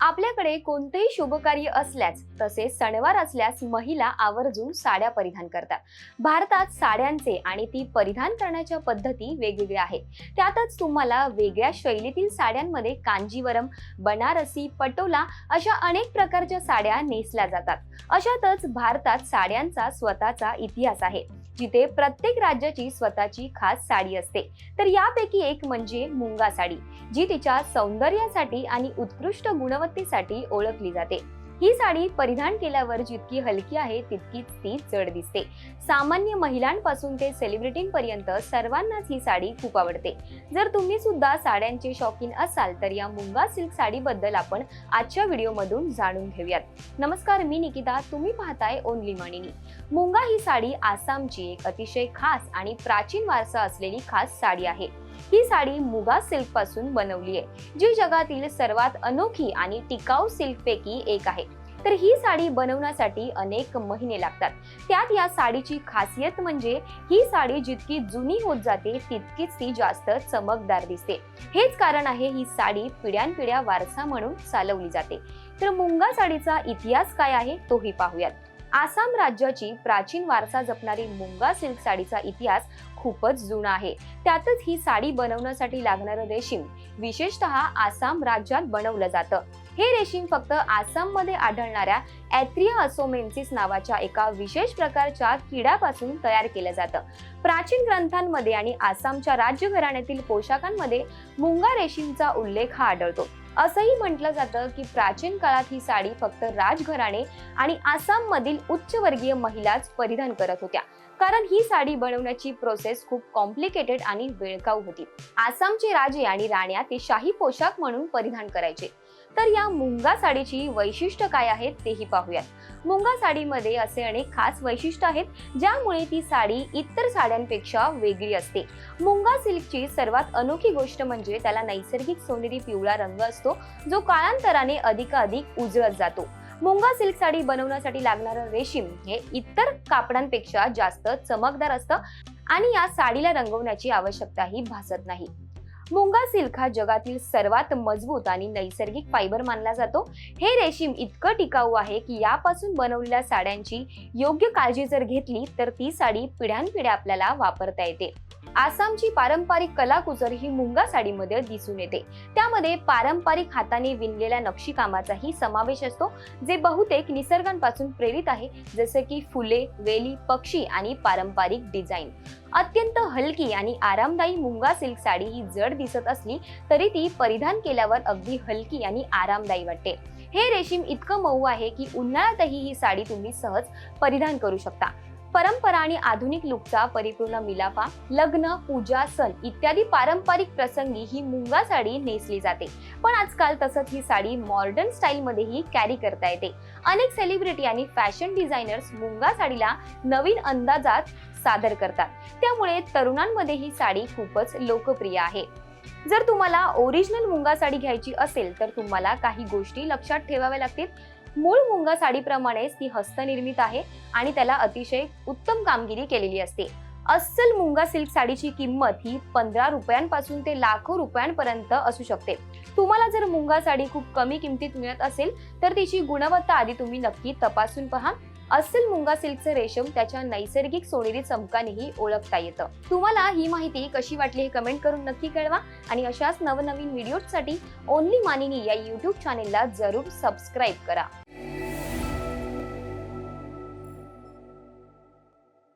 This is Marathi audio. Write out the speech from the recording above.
आपल्याकडे कोणतेही शुभकार्य असल्यास तसेच सणवार असल्यास महिला आवर्जून साड्या परिधान करतात. भारतात साड्यांचे आणि ती परिधान करण्याच्या पद्धती वेगवेगळ्या आहेत. त्यातच तुम्हाला वेगळ्या शैलीतील साड्यांमध्ये कांजीवरम बनारसी पटोला अशा अनेक प्रकारच्या साड्या नेसल्या जातात. अशातच भारतात साड्यांचा स्वतःचा इतिहास आहे. जिथे प्रत्येक राज्याची स्वतःची खास साडी असते. तर यापैकी एक म्हणजे मुंगा साडी जी तिच्या सौंदर्यासाठी आणि उत्कृष्ट गुणवत्तेसाठी ओळखली जाते. ही साडी परिधान केल्यावर जितकी हलकी आहे तितकीच ती जड दिसते. सामान्य महिलांपासून ते सेलिब्रिटींपर्यंत सर्वांनाच ही साडी खूप आवडते. जर तुम्ही सुद्धा साड्यांचे शौकीन असाल तर या मुंगा सिल्क साडीबद्दल आपण आजच्या व्हिडिओमधून जाणून घेऊयात. नमस्कार मी निकिता. तुम्ही पाहताय ओनली मणिनी मुंगा ही साडी आसामची एक अतिशय खास आणि प्राचीन वारसा असलेली खास साडी आहे. ही साडी मुगा सिल्कपासून बनवली आहे जी जगातील सर्वात अनोखी आणि टिकाऊ सिल्क पैकी एक आहे. तर ही साडी बनवण्यासाठी अनेक महिने लागतात. त्यात या साडीची खासियत म्हणजे ही साडी जितकी जुनी होत जाते तितकीच ती जास्त चमकदार दिसते. हेच कारण आहे ही साडी पिढ्यानपिढ्या वारसा म्हणून चालवली जाते. तर मुंगा साडीचा इतिहास काय आहे तोही पाहूयात. आसाम राज्याची प्राचीन वारसा जपणारी मुंगा सिल्क साडीचा इतिहास खूपच जुना आहे. त्यातच ही साडी बनवण्यासाठी लागणारं रेशीम विशेषतः आसाम राज्यात बनवलं जातं. हे रेशीम फक्त आसाममध्ये आढळणाऱ्या ॲथ्रिया असोमेन्सिस नावाच्या एका विशेष प्रकारच्या किड्यापासून तयार केलं जातं. प्राचीन ग्रंथांमध्ये आणि आसामच्या राज्यघराण्यातील पोशाखांमध्ये मुंगा रेशीमचा उल्लेख हा आढळतो. असंही म्हटलं जातं की प्राचीन काळात ही साडी फक्त राजघराणे आणि आसाममधील उच्चवर्गीय महिलाच परिधान करत होत्या. कारण ही साडी बनवण्याची प्रोसेस खूप कॉम्प्लिकेटेड आणि वेळकाऊ होती. आसामचे राजे आणि राण्या ते शाही पोशाख म्हणून परिधान करायचे. तर या मुंगा साडीची वैशिष्ट्य काय आहेत तेही पाहूयात. मुंगा साडीमध्ये असे अनेक खास वैशिष्ट्य आहेत ज्यामुळे ती साडी इतर साड्यांपेक्षा वेगळी असते. मुंगा सिल्कची सर्वात अनोखी गोष्ट म्हणजे त्याला नैसर्गिक सोनेरी पिवळा रंग असतो जो काळांतराने अधिकाधिक उजळत जातो. मुंगा सिल्क साडी बनवण्यासाठी लागणारं रेशीम हे इतर कापडांपेक्षा जास्त चमकदार असतं आणि या साडीला रंगवण्याची आवश्यकताही भासत नाही. मुंगा सिल्क हा जगातील सर्वात मजबूत आणि नैसर्गिक फायबर मानला जातो. हे रेशीम इतकं टिकाऊ आहे की यापासून बनवलेल्या साड्यांची योग्य काळजी जर घेतली तर ती साडी पिढ्यानपिढ्या आपल्याला वापरता येते. आसामची पारंपरिक कलाकुजर ही मुंगा साडीमध्ये दिसून येते. त्यामध्ये पारंपरिक हाताने विणलेल्या नक्षीकामाचाही समावेश असतो जे बहुतेक निसर्गांपासून प्रेरित आहे जसे की फुले वेली पक्षी आणि पारंपरिक डिझाईन. अत्यंत हलकी आणि आरामदायी मुंगा सिल्क साडी ही जड दिसत असली तरी ती परिधान केल्यावर अगदी हलकी आणि आरामदायी वाटते. हे रेशीम इतकं मऊ आहे की उन्हाळ्यातही ही साडी तुम्ही सहज परिधान करू शकता. परंपरा आणि आधुनिक लुकचा परिपूर्ण मिलाफा लग्न पूजा सण इत्यादी पारंपरिक प्रसंगी ही मुंगा साडी नेसली जाते. पण आजकाल तसंच ही साडी मॉडर्न स्टाईलमध्येही कॅरी करता येते. अनेक सेलिब्रिटी आणि फॅशन डिझायनर्स मुंगा साडीला नवीन अंदाजात सादर करतात. त्यामुळे तरुणांमध्ये ही साडी खूपच लोकप्रिय आहे. जर तुम्हाला ओरिजिनल मुंगा साडी घ्यायची असेल तर तुम्हाला काही गोष्टी लक्षात ठेवाव्या लागतील. मूळ मुंगा साडीप्रमाणेच ती हस्तनिर्मित आहे आणि त्याला अतिशय उत्तम कामगिरी केलेली असते. अस्सल मुंगा सिल्क साडीची किंमत ही पंधरा रुपयांपासून ते लाखो रुपयांपर्यंत असू शकते. तुम्हाला जर मुंगा साडी खूप कमी किमतीत मिळत असेल तर तिची गुणवत्ता आधी तुम्ही नक्की तपासून पहा. अस्सल मुंगा सिल्कचं रेशम त्याच्या नैसर्गिक सोनेरी चमकानेही ओळखता येतं. तुम्हाला ही माहिती कशी वाटली हे कमेंट करून नक्की कळवा आणि अशाच नवनवीन व्हिडिओसाठी ओनली मानिनी या युट्यूब चॅनेलला जरूर सबस्क्राईब करा.